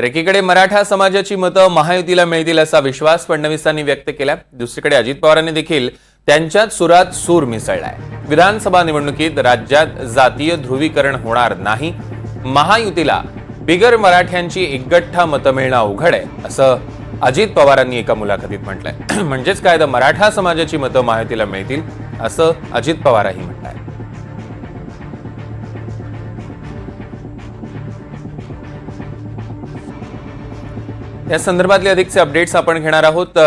तर एकीकडे मराठा समाजाची मतं महायुतीला मिळतील असा विश्वास फडणवीसांनी व्यक्त केला दुसरीकडे अजित पवारांनी देखील त्यांच्याच सुरात सूर मिसळलाय. विधानसभा निवडणुकीत राज्यात जातीय ध्रुवीकरण होणार नाही. महायुतीला बिगर मराठ्यांची एकगठ्ठा मतं मिळणं अवघड आहे असं अजित पवारांनी एका मुलाखतीत म्हटलंय. म्हणजेच काय? तर मराठा समाजाची मतं महायुतीला मिळतील असं अजित पवारही म्हटलंय या संदर्भातले अधिकचे अपडेट्स आपण घेणार आहोत.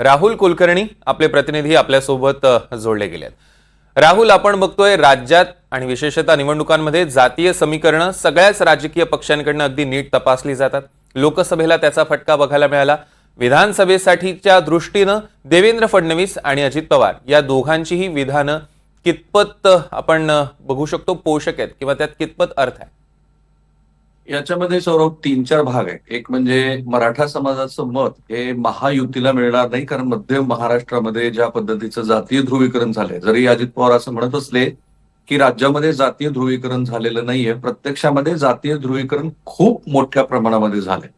राहुल कुलकर्णी आपले प्रतिनिधी आपल्यासोबत जोडले गेले आहेत. राहुल आपण बघतोय राज्यात आणि विशेषतः निवडणुकांमध्ये जातीय समीकरणं सगळ्याच राजकीय पक्षांकडनं अगदी नीट तपासली जातात. लोकसभेला त्याचा फटका बघायला मिळाला. विधानसभेसाठीच्या दृष्टीनं देवेंद्र फडणवीस आणि अजित पवार या दोघांचीही विधानं कितपत आपण बघू शकतो पोषक आहेत किंवा त्यात कितपत अर्थ आहे? याच्यामध्ये सौरभ तीन चार भाग आहे एक म्हणजे मराठा समाजाचं मत हे महायुतीला मिळणार नाही कारण मध्य महाराष्ट्रामध्ये ज्या पद्धतीचं जातीय ध्रुवीकरण झालंय जरी अजित पवार असं म्हणत असले की राज्यामध्ये जातीय ध्रुवीकरण झालेलं नाहीये प्रत्यक्षामध्ये जातीय ध्रुवीकरण खूप मोठ्या प्रमाणामध्ये झालंय.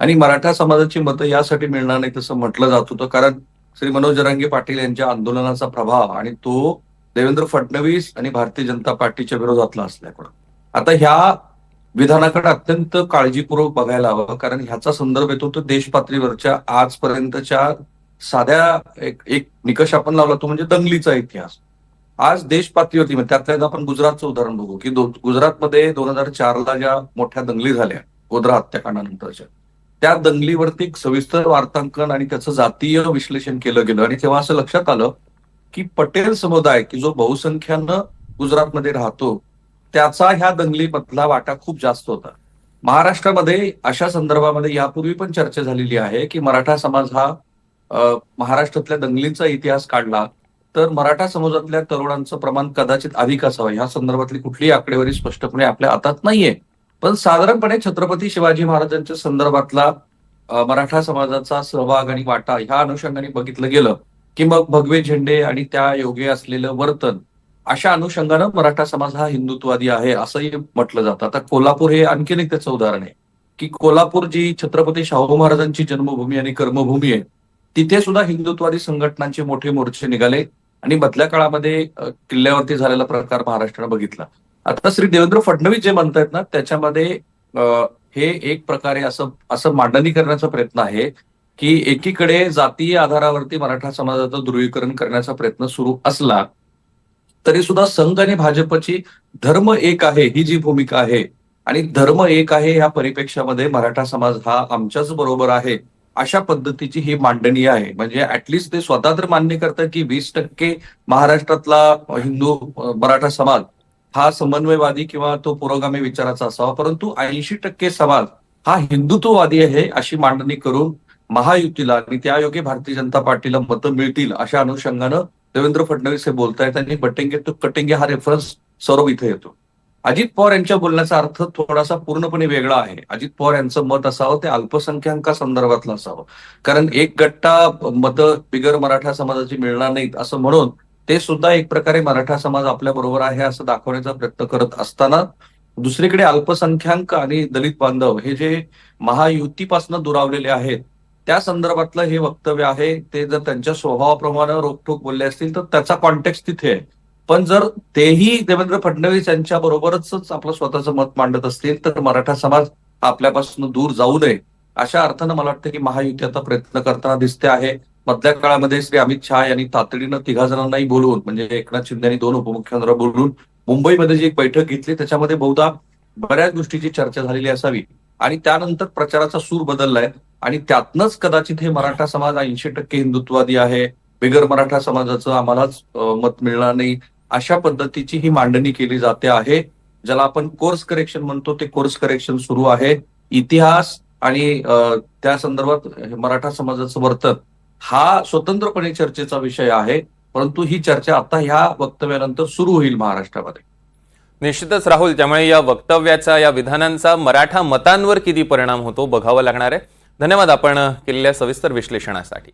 आणि मराठा समाजाची मतं यासाठी मिळणार नाही तसं म्हटलं जात होतं कारण श्री मनोज जरांगे पाटील यांच्या आंदोलनाचा प्रभाव आणि तो देवेंद्र फडणवीस आणि भारतीय जनता पार्टीच्या विरोधातला असल्याकडं. आता ह्या विधानाकडे अत्यंत काळजीपूर्वक बघायला हवं कारण ह्याचा संदर्भ येतो तो देश पातळीवरच्या आजपर्यंतच्या साध्या एक एक निकष आपण लावला तो म्हणजे दंगलीचा इतिहास. आज देश पातळीवरती म्हणजे त्यातल्या आपण गुजरातचं उदाहरण बघू की गुजरातमध्ये दोन हजार चारला ज्या मोठ्या दंगली झाल्या गोधरा हत्याकांडानंतरच्या त्या दंगलीवरती सविस्तर वार्तांकन आणि त्याचं जातीय विश्लेषण केलं गेलं. आणि तेव्हा असं लक्षात आलं की पटेल समुदाय की जो बहुसंख्यानं गुजरातमध्ये राहतो त्याचा ह्या दंगलीमधला वाटा खूप जास्त होता. महाराष्ट्रामध्ये अशा संदर्भामध्ये यापूर्वी पण चर्चा झालेली आहे की मराठा समाज हा महाराष्ट्रातल्या दंगलींचा इतिहास काढला तर मराठा समाजातल्या तरुणांचं प्रमाण कदाचित अधिक असावं. ह्या संदर्भातली कुठलीही आकडेवारी स्पष्टपणे आपल्या हातात नाहीये. पण साधारणपणे छत्रपती शिवाजी महाराजांच्या संदर्भातला मराठा समाजाचा सहभाग आणि वाटा ह्या अनुषंगाने बघितलं गेलं की मग भगवे झेंडे आणि त्या योगे असलेलं वर्तन अशा अनुषंगानं मराठा समाज हा हिंदुत्ववादी आहे असंही म्हटलं जातं. आता कोल्हापूर हे आणखीन एक त्याचं उदाहरण आहे. की कोल्हापूर जी छत्रपती शाहू महाराजांची जन्मभूमी आणि कर्मभूमी आहे तिथे सुद्धा हिंदुत्ववादी संघटनांचे मोठे मोर्चे निघाले आणि मधल्या काळामध्ये किल्ल्यावरती झालेला प्रकार महाराष्ट्रानं बघितला. आता श्री देवेंद्र फडणवीस जे म्हणतायत ना त्याच्यामध्ये हे एक प्रकारे असं असं मांडणी करण्याचा प्रयत्न आहे की एकीकडे जातीय आधारावरती मराठा समाजाचं ध्रुवीकरण करण्याचा प्रयत्न सुरू असला तरी सुद्धा संघ आणि भाजपची धर्म एक आहे ही जी भूमिका आहे. आणि धर्म एक आहे या परिप्रेक्षामध्ये मराठा समाज हा आमच्याच बरोबर आहे अशा पद्धतीची ही मांडणी आहे. म्हणजे ऍटलिस्ट ते स्वतः तर मान्य करतात की वीस टक्के महाराष्ट्रातला हिंदू मराठा समाज हा समन्वयवादी किंवा तो पुरोगामी विचाराचा असावा परंतु ऐंशी टक्के समाज हा हिंदुत्ववादी आहे अशी मांडणी करून महायुतीला आणि त्यायोगे भारतीय जनता पार्टीला मतं मिळतील अशा अनुषंगानं देवेंद्र फडणवीस हे बोलतायत आणि बटेंगे तो कटेंगे हा रेफरन्स सर्व इथे येतो. अजित पवार यांच्या बोलण्याचा अर्थ थोडासा पूर्णपणे वेगळा आहे. अजित पवार यांचं मत असावं ते अल्पसंख्याका संदर्भातलं असावं. कारण एक गट्टा मतं बिगर मराठा समाजाची मिळणार नाहीत असं म्हणून ते सुद्धा एक प्रकारे मराठा समाज आपल्या बरोबर आहे असं दाखवण्याचा प्रयत्न करत असताना दुसरीकडे अल्पसंख्याक आणि दलित बांधव हे जे महायुतीपासून दुरावलेले आहेत त्या संदर्भातलं हे वक्तव्य आहे ते जर त्यांच्या स्वभावाप्रमाणे रोखठोक बोलले असतील तर त्याचा कॉन्टेक्स्ट तिथे आहे. पण जर तेही देवेंद्र फडणवीस यांच्या बरोबरच आपलं स्वतःचं मत मांडत असतील तर मराठा समाज आपल्यापासून दूर जाऊ नये अशा अर्थानं मला वाटतं की महायुती आता प्रयत्न करताना दिसते आहे. मधल्या काळामध्ये श्री अमित शहा यांनी तातडीनं तिघा जणांनाही बोलवून म्हणजे एकनाथ शिंदे यांनी दोन उपमुख्यमंत्र्यांना बोलवून मुंबईमध्ये जी एक बैठक घेतली त्याच्यामध्ये बहुधा बऱ्याच गोष्टीची चर्चा झालेली असावी. आणि त्यानंतर प्रचाराचा सूर बदललाय. आणि त्यातनंच कदाचित हे मराठा समाज ऐंशी टक्के हिंदुत्ववादी आहे बिगर मराठा समाजाचं आम्हालाच मत मिळणार नाही अशा पद्धतीची ही मांडणी केली जाते आहे. ज्याला आपण कोर्स करेक्शन म्हणतो ते कोर्स करेक्शन सुरू आहे. इतिहास आणि त्या संदर्भात मराठा समाजाचं वर्तन हा स्वतंत्रपणे चर्चेचा विषय आहे. परंतु ही चर्चा आता ह्या वक्तव्यानंतर सुरू होईल महाराष्ट्रामध्ये. निश्चितच राहुल त्यामुळे या वक्तव्याचा या विधानांचा मराठा मतांवर किती परिणाम होतो बघावं लागणार आहे. धन्यवाद आपण केलेल्या सविस्तर विश्लेषणासाठी.